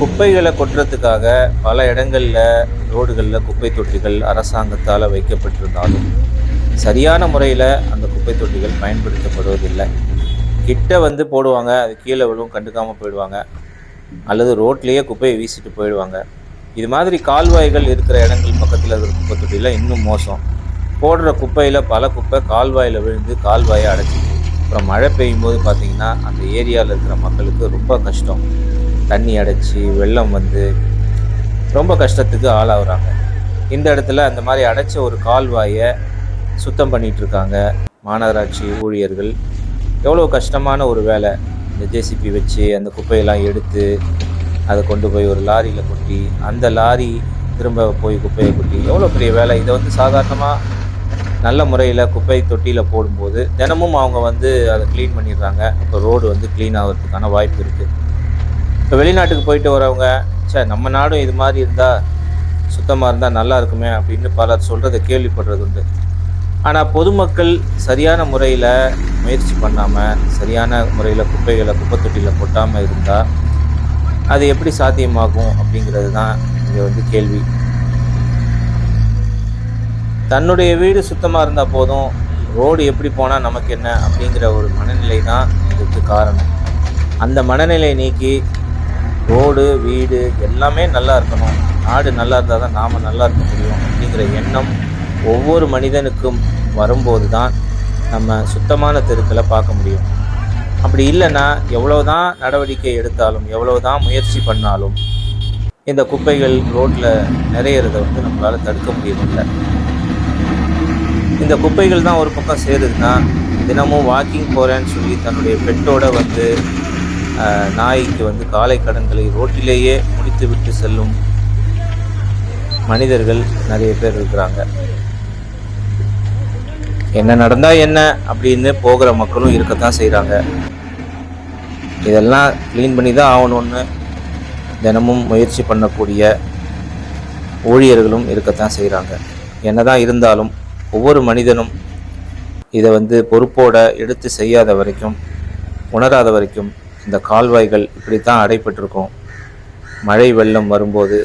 குப்பைகளை கொட்டுறதுக்காக பல இடங்களில் ரோடுகளில் குப்பை தொட்டிகள் அரசாங்கத்தால் வைக்கப்பட்டிருந்தாலும் சரியான முறையில் அந்த குப்பை தொட்டிகள் பயன்படுத்தப்படுவதில்லை. கிட்ட வந்து போடுவாங்க அது கீழே விழுவும் கண்டுக்காமல் போயிடுவாங்க. அல்லது ரோட்லேயே குப்பையை வீசிட்டு போயிடுவாங்க. இது மாதிரி கால்வாய்கள் இருக்கிற இடங்கள் பக்கத்தில் இருக்கிற குப்பை தொட்டியில் இன்னும் மோசம். போடுற குப்பையில் பல குப்பை கால்வாயில் விழுந்து கால்வாயை அடைச்சிது அப்புறம் மழை பெய்யும் போது பார்த்திங்கன்னா அந்த ஏரியாவில் இருக்கிற மக்களுக்கு ரொம்ப கஷ்டம். தண்ணி அடைச்சி வெள்ளம் வந்து ரொம்ப கஷ்டத்துக்கு ஆளாகிறாங்க இந்த இடத்துல அந்த மாதிரி அடைச்ச ஒரு கால்வாயை சுத்தம் பண்ணிகிட்ருக்காங்க மாநகராட்சி ஊழியர்கள். எவ்வளோ கஷ்டமான ஒரு வேலை. இந்த ஜேசிபி வச்சு அந்த குப்பையெல்லாம் எடுத்து அதை கொண்டு போய் ஒரு லாரியில் கொட்டி அந்த லாரி திரும்ப போய் குப்பையை கொட்டி எவ்வளோ பெரிய வேலை. இதை வந்து சாதாரணமாக நல்ல முறையில் குப்பை தொட்டியில் போடும்போது தினமும் அவங்க வந்து அதை க்ளீன் பண்ணிடுறாங்க. அப்போ ரோடு வந்து க்ளீன் ஆகிறதுக்கான வாய்ப்பு இருக்குது இப்போ வெளிநாட்டுக்கு போயிட்டு வரவங்க சே நம்ம நாடும் இது மாதிரி இருந்தால் சுத்தமாக இருந்தால் நல்லா இருக்குமே அப்படின்னு பலர் சொல்கிறத கேள்விப்படுறது உண்டு. ஆனால் பொதுமக்கள் சரியான முறையில் முயற்சி பண்ணாமல் சரியான முறையில் குப்பைகளை குப்பை தொட்டியில் கொட்டாமல் இருந்தால் அது எப்படி சாத்தியமாகும் அப்படிங்கிறது தான் இங்கே வந்து கேள்வி. தன்னுடைய வீடு சுத்தமாக இருந்தால் போதும் ரோடு எப்படி போனால் நமக்கு என்ன அப்படிங்கிற ஒரு மனநிலை தான் இதுக்கு காரணம். அந்த மனநிலை நீக்கி ரோடு வீடு எல்லாமே நல்லா இருக்கணும். நாடு நல்லா இருந்தால் தான் நாம் நல்லா இருக்க முடியும் அப்படிங்கிற எண்ணம் ஒவ்வொரு மனிதனுக்கும் வரும்போது தான் நம்ம சுத்தமான தெருக்களை பார்க்க முடியும். அப்படி இல்லைன்னா எவ்வளோ தான் நடவடிக்கை எடுத்தாலும் எவ்வளோ தான் முயற்சி பண்ணாலும் இந்த குப்பைகள் ரோட்டில் நிறையிறத வந்து நம்மளால் தடுக்க முடியவில்லை இந்த குப்பைகள் தான் ஒரு பக்கம் சேருதுன்னா தினமும் வாக்கிங் போகிறேன்னு சொல்லி தன்னுடைய பெட்டோட வந்து நாய்க்கு வந்து காலை கடன்களை ரோட்டிலேயே முடித்து விட்டு செல்லும் மனிதர்கள் நிறைய பேர் இருக்கிறாங்க. என்ன நடந்தால் என்ன அப்படின்னு போகிற மக்களும் இருக்கத்தான் செய்கிறாங்க இதெல்லாம் க்ளீன் பண்ணி தான் ஆகணும்னு தினமும் முயற்சி பண்ணக்கூடிய ஊழியர்களும் இருக்கத்தான் செய்கிறாங்க என்னதான் இருந்தாலும் ஒவ்வொரு மனிதனும் இதை வந்து பொறுப்போட எடுத்து செய்யாத வரைக்கும் உணராத வரைக்கும் இந்த கால்வாய்கள் இப்படி தான் அடைப்பட்டிருக்கும். மழை வெள்ளம் வரும்போது